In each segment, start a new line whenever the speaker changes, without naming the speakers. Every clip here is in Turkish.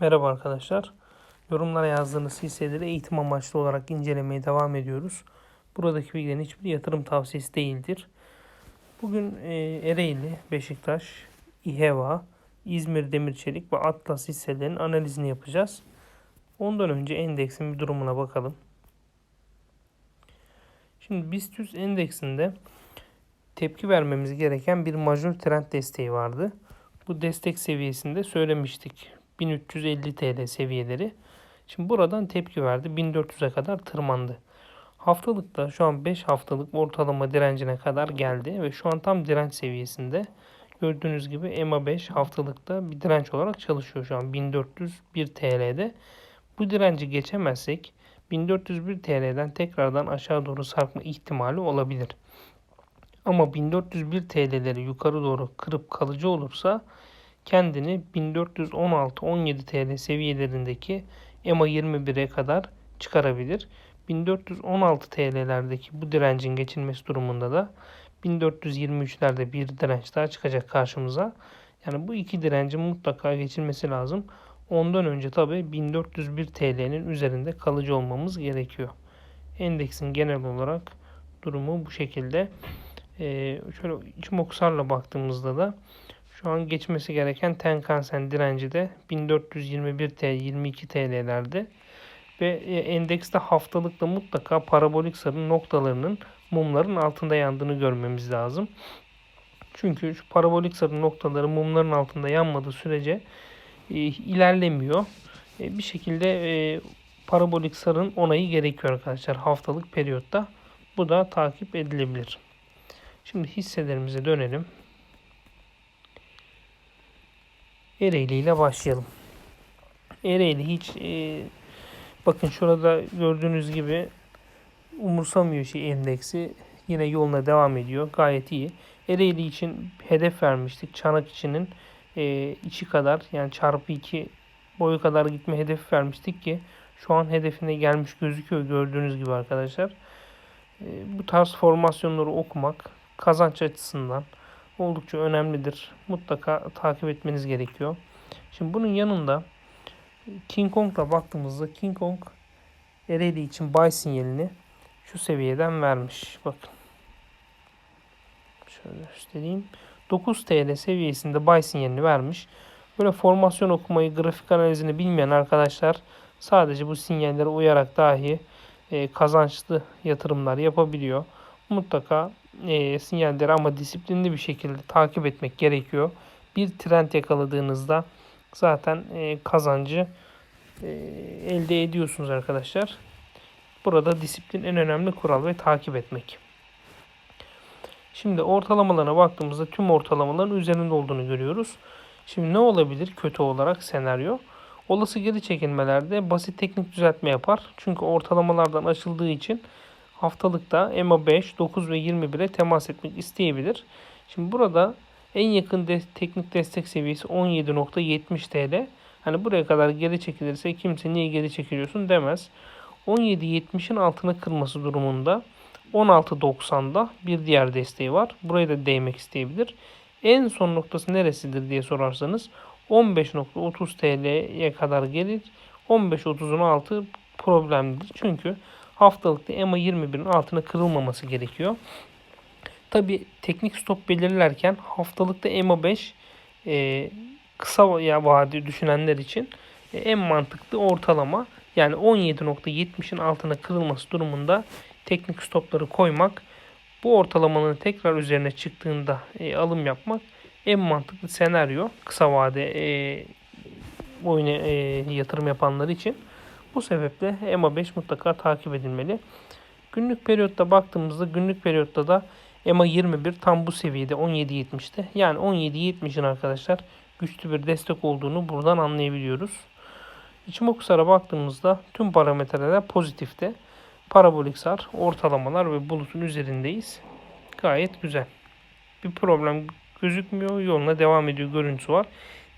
Merhaba arkadaşlar. Yorumlara yazdığınız hisseleri eğitim amaçlı olarak incelemeye devam ediyoruz. Buradaki bilgilerin hiçbir yatırım tavsiyesi değildir. Bugün e, Ereğli, Beşiktaş, İHEVA, İzmir Demirçelik ve Atlas hisselerinin analizini yapacağız. Ondan önce endeksin bir durumuna bakalım. Şimdi BIST 100 endeksinde tepki vermemiz gereken bir majör trend desteği vardı. Bu destek seviyesinde söylemiştik 1350 TL seviyeleri. Şimdi buradan tepki verdi. 1400'e kadar tırmandı. Haftalıkta şu an 5 haftalık ortalama direncine kadar geldi ve şu an tam direnç seviyesinde. Gördüğünüz gibi EMA 5 haftalıkta bir direnç olarak çalışıyor şu an 1401 TL'de. Bu direnci geçemezsek 1401 TL'den tekrardan aşağı doğru sarkma ihtimali olabilir. Ama 1401 TL'leri yukarı doğru kırıp kalıcı olursa kendini 1416-17 TL seviyelerindeki EMA 21'e kadar çıkarabilir. 1416 TL'lerdeki bu direncin geçilmesi durumunda da 1423'lerde bir direnç daha çıkacak karşımıza. Yani bu iki direncin mutlaka geçilmesi lazım. Ondan önce tabi 1401 TL'nin üzerinde kalıcı olmamız gerekiyor. Endeksin genel olarak durumu bu şekilde. Ee, şöyle Ichimokusar'la baktığımızda da şu an geçmesi gereken Tenkan-sen direnci de 1421 TL 22 TL'lerde ve e, endekste haftalıkta mutlaka parabolik sarı noktalarının mumların altında yandığını görmemiz lazım. Çünkü şu parabolik sarı noktaları mumların altında yanmadığı sürece e, ilerlemiyor. E, bir şekilde e, parabolik sarın onayı gerekiyor arkadaşlar haftalık periyotta. Bu da takip edilebilir. Şimdi hisselerimize dönelim. Ereğli ile başlayalım. Ereğli hiç e, bakın şurada gördüğünüz gibi umursamıyor şey endeksi. Yine yoluna devam ediyor. Gayet iyi. Ereğli için hedef vermiştik. Çanak içinin e, içi kadar yani çarpı 2 boyu kadar gitme hedefi vermiştik ki şu an hedefine gelmiş gözüküyor gördüğünüz gibi arkadaşlar. E, bu tarz formasyonları okumak kazanç açısından oldukça önemlidir. Mutlaka takip etmeniz gerekiyor. Şimdi bunun yanında King Kong'la baktığımızda King Kong Ereğli için buy sinyalini şu seviyeden vermiş. Bakın. Şöyle göstereyim. 9 TL seviyesinde buy sinyalini vermiş. Böyle formasyon okumayı, grafik analizini bilmeyen arkadaşlar sadece bu sinyallere uyarak dahi e, kazançlı yatırımlar yapabiliyor. Mutlaka e, sinyalleri ama disiplinli bir şekilde takip etmek gerekiyor. Bir trend yakaladığınızda zaten e, kazancı e, elde ediyorsunuz arkadaşlar. Burada disiplin en önemli kural ve takip etmek. Şimdi ortalamalarına baktığımızda tüm ortalamaların üzerinde olduğunu görüyoruz. Şimdi ne olabilir kötü olarak senaryo? Olası geri çekilmelerde basit teknik düzeltme yapar. Çünkü ortalamalardan açıldığı için haftalıkta EMA 5, 9 ve 21'e temas etmek isteyebilir. Şimdi burada en yakın de teknik destek seviyesi 17.70 TL. Hani buraya kadar geri çekilirse kimse niye geri çekiliyorsun demez. 17.70'in altına kırması durumunda 16.90'da bir diğer desteği var. Buraya da değmek isteyebilir. En son noktası neresidir diye sorarsanız 15.30 TL'ye kadar gelir. 15.30'un altı problemlidir. Çünkü haftalıkta EMA 21'in altına kırılmaması gerekiyor. Tabi teknik stop belirlerken haftalıkta EMA 5 e, kısa ya vade düşünenler için e, en mantıklı ortalama yani 17.70'in altına kırılması durumunda teknik stopları koymak bu ortalamanın tekrar üzerine çıktığında e, alım yapmak en mantıklı senaryo kısa vade e, oyuna e, yatırım yapanlar için. Bu sebeple EMA 5 mutlaka takip edilmeli. Günlük periyotta baktığımızda günlük periyotta da EMA 21 tam bu seviyede 17.70'te. Yani 17.70'in arkadaşlar güçlü bir destek olduğunu buradan anlayabiliyoruz. İçimokusar'a baktığımızda tüm parametreler pozitifte. Parabolik sar, ortalamalar ve bulutun üzerindeyiz. Gayet güzel. Bir problem gözükmüyor. Yoluna devam ediyor görüntüsü var.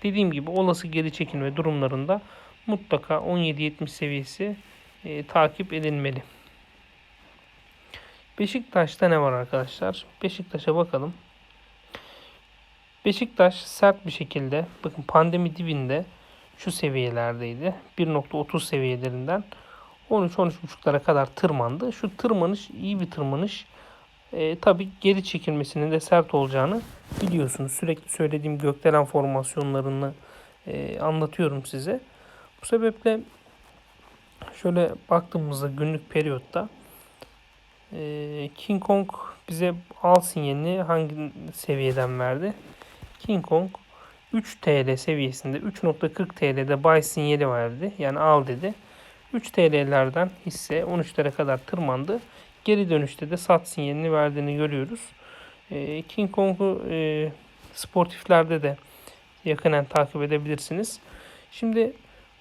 Dediğim gibi olası geri çekilme durumlarında mutlaka 17.70 seviyesi e, takip edilmeli. Beşiktaş'ta ne var arkadaşlar? Beşiktaş'a bakalım. Beşiktaş sert bir şekilde bakın pandemi dibinde şu seviyelerdeydi. 1.30 seviyelerinden 13-13.5'lara kadar tırmandı. Şu tırmanış iyi bir tırmanış. E, tabii geri çekilmesinin de sert olacağını biliyorsunuz. Sürekli söylediğim gökdelen formasyonlarını e, anlatıyorum size. Bu sebeple şöyle baktığımızda günlük periyotta e, King Kong bize al sinyalini hangi seviyeden verdi? King Kong 3 TL seviyesinde 3.40 TL'de buy sinyali verdi. Yani al dedi. 3 TL'lerden hisse 13'lere kadar tırmandı. Geri dönüşte de sat sinyalini verdiğini görüyoruz. E, King Kong'u e, sportiflerde de yakından takip edebilirsiniz. Şimdi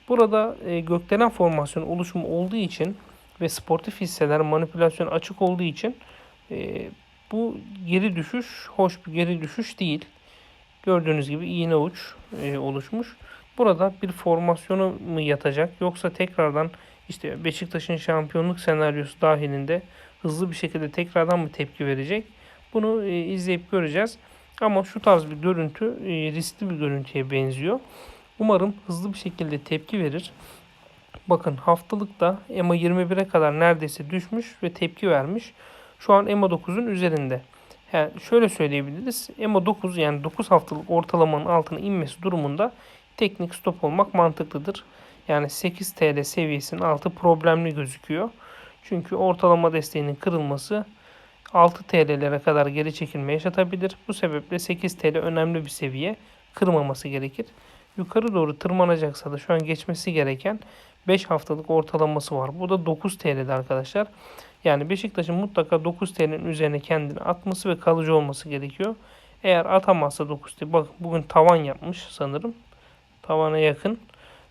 burada e, gökdelen formasyon oluşumu olduğu için ve sportif hisseler manipülasyon açık olduğu için e, bu geri düşüş hoş bir geri düşüş değil. Gördüğünüz gibi iğne uç e, oluşmuş. Burada bir formasyonu mu yatacak yoksa tekrardan işte Beşiktaş'ın şampiyonluk senaryosu dahilinde hızlı bir şekilde tekrardan mı tepki verecek? Bunu e, izleyip göreceğiz. Ama şu tarz bir görüntü e, riskli bir görüntüye benziyor. Umarım hızlı bir şekilde tepki verir. Bakın haftalıkta EMA 21'e kadar neredeyse düşmüş ve tepki vermiş. Şu an EMA 9'un üzerinde. Yani şöyle söyleyebiliriz. EMA 9 yani 9 haftalık ortalamanın altına inmesi durumunda teknik stop olmak mantıklıdır. Yani 8 TL seviyesinin altı problemli gözüküyor. Çünkü ortalama desteğinin kırılması 6 TL'lere kadar geri çekilme yaşatabilir. Bu sebeple 8 TL önemli bir seviye kırmaması gerekir. Yukarı doğru tırmanacaksa da şu an geçmesi gereken 5 haftalık ortalaması var. Bu da 9 TL'de arkadaşlar. Yani Beşiktaş'ın mutlaka 9 TL'nin üzerine kendini atması ve kalıcı olması gerekiyor. Eğer atamazsa 9 TL, bak bugün tavan yapmış sanırım. Tavana yakın.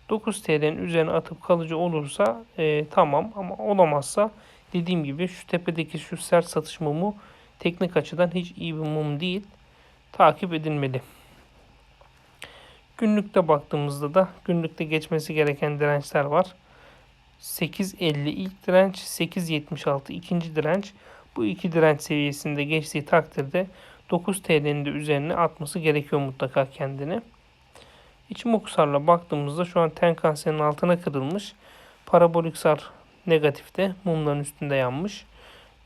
9 TL'nin üzerine atıp kalıcı olursa e, tamam ama olamazsa dediğim gibi şu tepedeki şu sert satış mumu teknik açıdan hiç iyi bir mum değil. Takip edilmeli. Günlükte baktığımızda da günlükte geçmesi gereken dirençler var. 8.50 ilk direnç, 8.76 ikinci direnç. Bu iki direnç seviyesinde geçtiği takdirde 9 TL'nin de üzerine atması gerekiyor mutlaka kendini. İçimokusarla baktığımızda şu an Tenkan-Sen'in altına kırılmış. Parabolik sar negatifte mumların üstünde yanmış.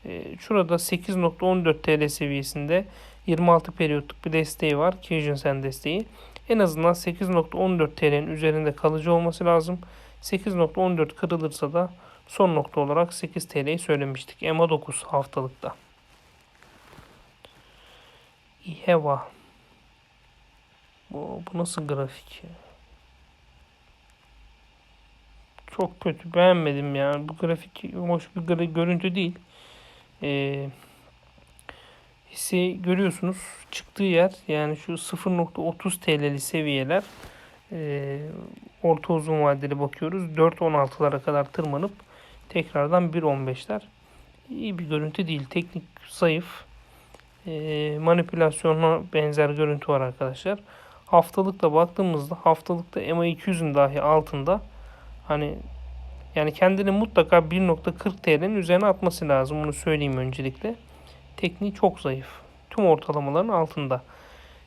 Ee, şurada 8.14 TL seviyesinde 26 periyotluk bir desteği var. Kijun Sen desteği. En azından 8.14 TL'nin üzerinde kalıcı olması lazım. 8.14 kırılırsa da son nokta olarak 8 TL'yi söylemiştik. EMA 9 haftalıkta. İHEVA. Bu, bu nasıl grafik? Çok kötü. Beğenmedim yani. Bu grafik hoş bir görüntü değil. Ee, hissi görüyorsunuz. Çıktığı yer yani şu 0.30 TL'li seviyeler e, orta uzun vadeli bakıyoruz. 4.16'lara kadar tırmanıp tekrardan 1.15'ler. İyi bir görüntü değil. Teknik zayıf. E, manipülasyona benzer görüntü var arkadaşlar. Haftalıkta baktığımızda haftalıkta EMA 200'ün dahi altında hani yani kendini mutlaka 1.40 TL'nin üzerine atması lazım. Bunu söyleyeyim öncelikle. Tekniği çok zayıf. Tüm ortalamaların altında.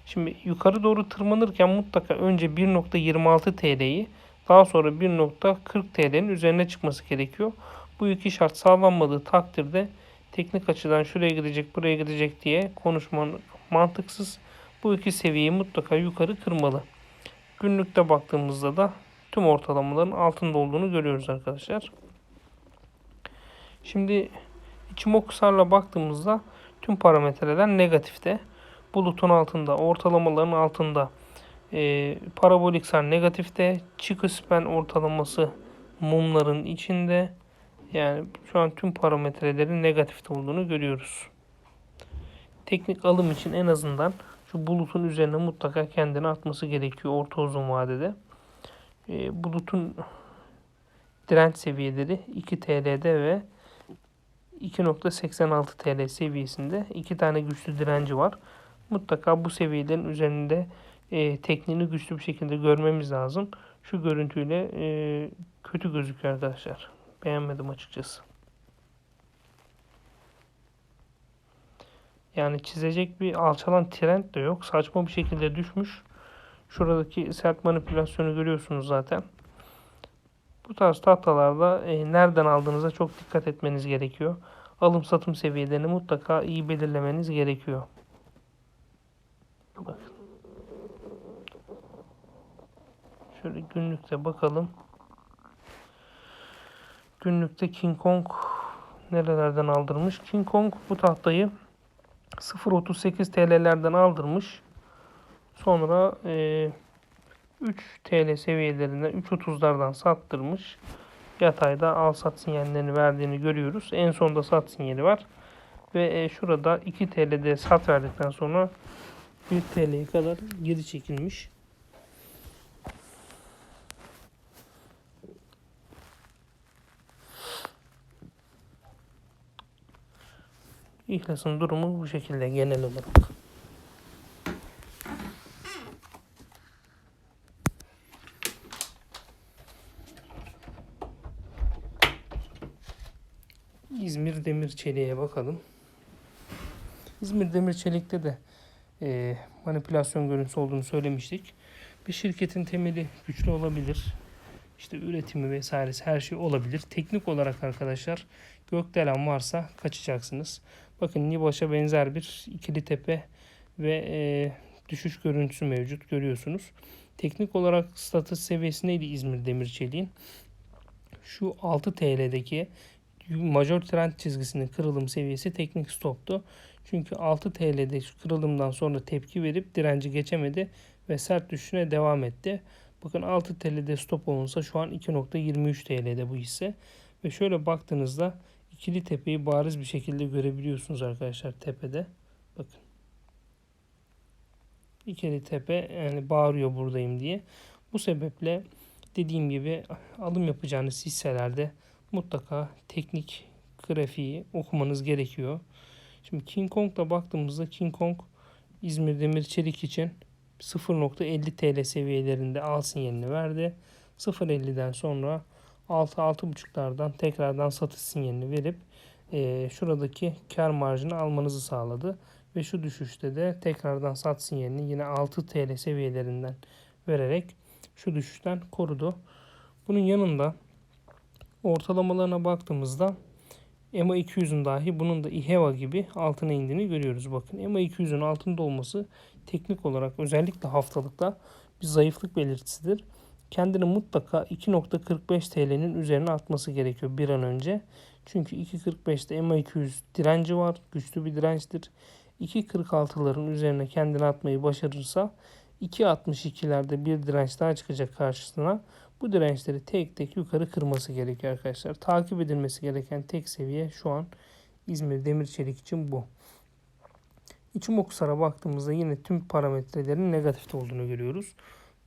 Şimdi yukarı doğru tırmanırken mutlaka önce 1.26 TL'yi daha sonra 1.40 TL'nin üzerine çıkması gerekiyor. Bu iki şart sağlanmadığı takdirde teknik açıdan şuraya gidecek buraya gidecek diye konuşman mantıksız. Bu iki seviyeyi mutlaka yukarı kırmalı. Günlükte baktığımızda da tüm ortalamaların altında olduğunu görüyoruz arkadaşlar. Şimdi Ichimokusar'la baktığımızda tüm parametreler negatifte. Bulutun altında, ortalamaların altında. E, parabolik sar negatifte. Çıkı span ortalaması mumların içinde. Yani şu an tüm parametrelerin negatifte olduğunu görüyoruz. Teknik alım için en azından şu bulutun üzerine mutlaka kendini atması gerekiyor orta uzun vadede. E, bulutun direnç seviyeleri 2 TL'de ve 2.86 TL seviyesinde iki tane güçlü direnci var. Mutlaka bu seviyelerin üzerinde e, tekniğini güçlü bir şekilde görmemiz lazım. Şu görüntüyle e, kötü gözüküyor arkadaşlar. Beğenmedim açıkçası. Yani çizecek bir alçalan trend de yok. Saçma bir şekilde düşmüş. Şuradaki sert manipülasyonu görüyorsunuz zaten. Bu tarz tahtalarda e, nereden aldığınıza çok dikkat etmeniz gerekiyor. Alım satım seviyelerini mutlaka iyi belirlemeniz gerekiyor. Bakın. Şöyle günlükte bakalım. Günlükte King Kong nerelerden aldırmış? King Kong bu tahtayı 0.38 TL'lerden aldırmış. Sonra e, 3 TL seviyelerinden 3.30'lardan sattırmış. Yatayda al sat sinyallerini verdiğini görüyoruz. En sonda sat sinyali var. Ve e, şurada 2 TL'de sat verdikten sonra 1 TL'ye kadar geri çekilmiş. İhlas'ın durumu bu şekilde genel olarak. İzmir Demir Çelik'e bakalım. İzmir Demir Çelik'te de e, manipülasyon görüntüsü olduğunu söylemiştik. Bir şirketin temeli güçlü olabilir. İşte üretimi vesairesi her şey olabilir. Teknik olarak arkadaşlar gökdelen varsa kaçacaksınız. Bakın Nibaş'a benzer bir ikili tepe ve e, düşüş görüntüsü mevcut görüyorsunuz. Teknik olarak statüs seviyesi neydi İzmir Demir Çelik'in? Şu 6 TL'deki major trend çizgisinin kırılım seviyesi teknik stoptu. Çünkü 6 TL'de kırılımdan sonra tepki verip direnci geçemedi ve sert düşüşüne devam etti. Bakın 6 TL'de stop olunsa şu an 2.23 TL'de bu hisse. Ve şöyle baktığınızda ikili tepeyi bariz bir şekilde görebiliyorsunuz arkadaşlar tepede. Bakın. İkili tepe yani bağırıyor buradayım diye. Bu sebeple dediğim gibi alım yapacağınız hisselerde mutlaka teknik grafiği okumanız gerekiyor. Şimdi King Kong'da baktığımızda King Kong İzmir Demir Çelik için 0.50 TL seviyelerinde al sinyalini verdi. 0.50'den sonra 6-6.5'lardan tekrardan satış sinyalini verip e, şuradaki kar marjını almanızı sağladı. Ve şu düşüşte de tekrardan sat sinyalini yine 6 TL seviyelerinden vererek şu düşüşten korudu. Bunun yanında ortalamalarına baktığımızda EMA 200'ün dahi bunun da IHEVA gibi altına indiğini görüyoruz. Bakın EMA 200'ün altında olması teknik olarak özellikle haftalıkta bir zayıflık belirtisidir. Kendini mutlaka 2.45 TL'nin üzerine atması gerekiyor bir an önce. Çünkü 2.45'te EMA 200 direnci var. Güçlü bir dirençtir. 2.46'ların üzerine kendini atmayı başarırsa 2.62'lerde bir direnç daha çıkacak karşısına. Bu dirençleri tek tek yukarı kırması gerekiyor arkadaşlar. Takip edilmesi gereken tek seviye şu an İzmir Demir Çelik için bu. İçimokusar'a baktığımızda yine tüm parametrelerin negatifte olduğunu görüyoruz.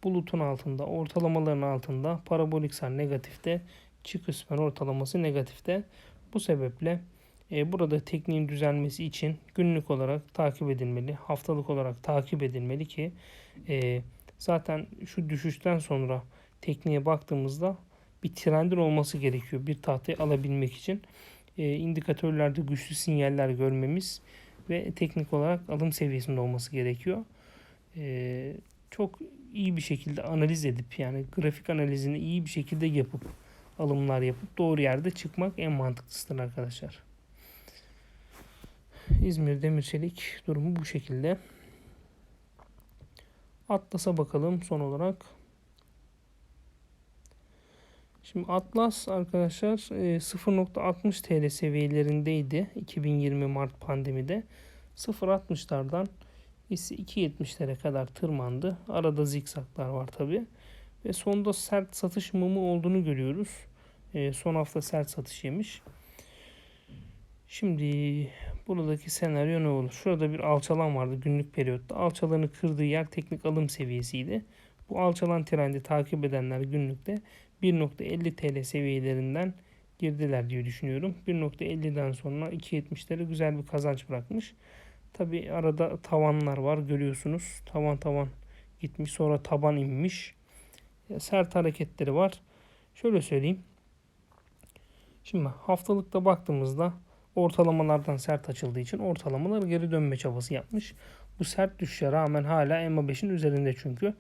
Bulutun altında, ortalamaların altında, parabolik sar negatifte, çiğ kısmen ortalaması negatifte. Bu sebeple e, burada tekniğin düzelmesi için günlük olarak takip edilmeli, haftalık olarak takip edilmeli ki e, zaten şu düşüşten sonra tekniğe baktığımızda bir trendin olması gerekiyor bir tahtayı alabilmek için. E, indikatörlerde güçlü sinyaller görmemiz ve teknik olarak alım seviyesinde olması gerekiyor. E, çok iyi bir şekilde analiz edip yani grafik analizini iyi bir şekilde yapıp alımlar yapıp doğru yerde çıkmak en mantıklısıdır arkadaşlar. İzmir Demirçelik durumu bu şekilde. Atlas'a bakalım son olarak. Şimdi Atlas arkadaşlar 0.60 TL seviyelerindeydi 2020 Mart pandemide. 0.60'lardan hisse 2.70'lere kadar tırmandı. Arada zikzaklar var tabi. Ve sonda sert satış mumu olduğunu görüyoruz. E, son hafta sert satış yemiş. Şimdi buradaki senaryo ne olur? Şurada bir alçalan vardı günlük periyotta. Alçalanı kırdığı yer teknik alım seviyesiydi. Bu alçalan trendi takip edenler günlükte 1.50 TL seviyelerinden girdiler diye düşünüyorum. 1.50'den sonra 2.70'lere güzel bir kazanç bırakmış. Tabi arada tavanlar var görüyorsunuz. Tavan tavan gitmiş sonra taban inmiş. Sert hareketleri var. Şöyle söyleyeyim. Şimdi haftalıkta baktığımızda ortalamalardan sert açıldığı için ortalamalar geri dönme çabası yapmış. Bu sert düşüşe rağmen hala EMA 5'in üzerinde çünkü.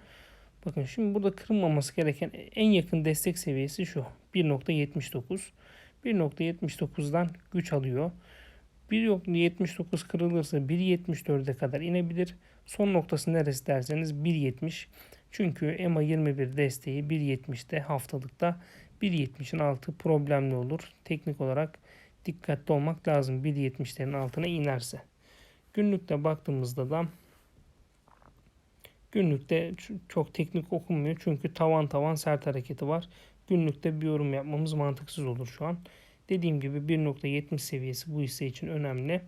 Bakın şimdi burada kırılmaması gereken en yakın destek seviyesi şu. 1.79. 1.79'dan güç alıyor. 1.79 kırılırsa 1.74'e kadar inebilir. Son noktası neresi derseniz 1.70. Çünkü EMA 21 desteği 1.70'te haftalıkta 1.70'in altı problemli olur. Teknik olarak dikkatli olmak lazım 1.70'lerin altına inerse. Günlükte baktığımızda da günlükte çok teknik okunmuyor. Çünkü tavan tavan sert hareketi var. Günlükte bir yorum yapmamız mantıksız olur şu an. Dediğim gibi 1.70 seviyesi bu hisse için önemli.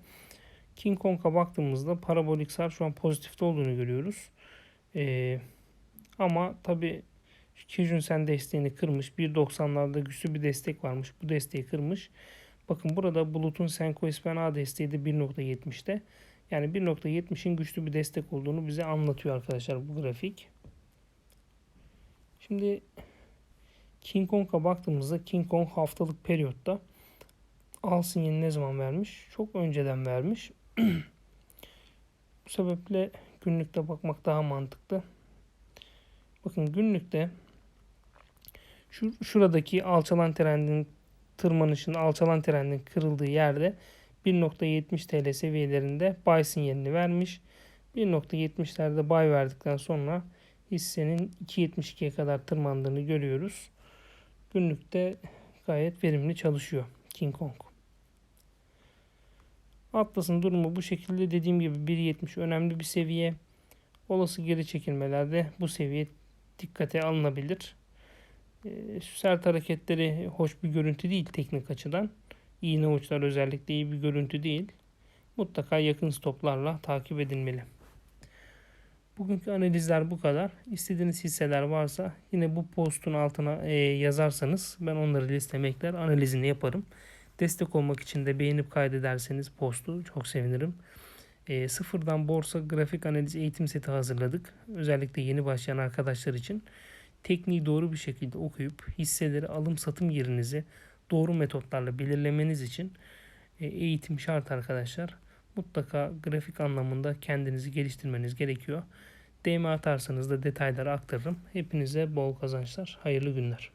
King Kong'a baktığımızda parabolik sar şu an pozitifte olduğunu görüyoruz. Ee, ama tabi Kijun-sen desteğini kırmış. 1.90'larda güçlü bir destek varmış. Bu desteği kırmış. Bakın burada Bulut'un Senko A desteği de 1.70'te. Yani 1.70'in güçlü bir destek olduğunu bize anlatıyor arkadaşlar bu grafik. Şimdi King Kong'a baktığımızda King Kong haftalık periyotta al sinyalini ne zaman vermiş? Çok önceden vermiş. bu sebeple günlükte bakmak daha mantıklı. Bakın günlükte şu şuradaki alçalan trendin tırmanışın alçalan trendin kırıldığı yerde 1.70 TL seviyelerinde buy sinyalini vermiş. 1.70'lerde buy verdikten sonra hissenin 2.72'ye kadar tırmandığını görüyoruz. Günlükte gayet verimli çalışıyor King Kong. Atlas'ın durumu bu şekilde dediğim gibi 1.70 önemli bir seviye. Olası geri çekilmelerde bu seviye dikkate alınabilir. E, sert hareketleri hoş bir görüntü değil teknik açıdan. İğne uçlar özellikle iyi bir görüntü değil. Mutlaka yakın stoplarla takip edilmeli. Bugünkü analizler bu kadar. İstediğiniz hisseler varsa yine bu postun altına e, yazarsanız ben onları listeme ekler analizini yaparım. Destek olmak için de beğenip kaydederseniz postu çok sevinirim. E, sıfırdan borsa grafik analiz eğitim seti hazırladık. Özellikle yeni başlayan arkadaşlar için tekniği doğru bir şekilde okuyup hisseleri alım satım yerinizi doğru metotlarla belirlemeniz için e, eğitim şart arkadaşlar. Mutlaka grafik anlamında kendinizi geliştirmeniz gerekiyor. DM atarsanız da detayları aktarırım. Hepinize bol kazançlar, hayırlı günler.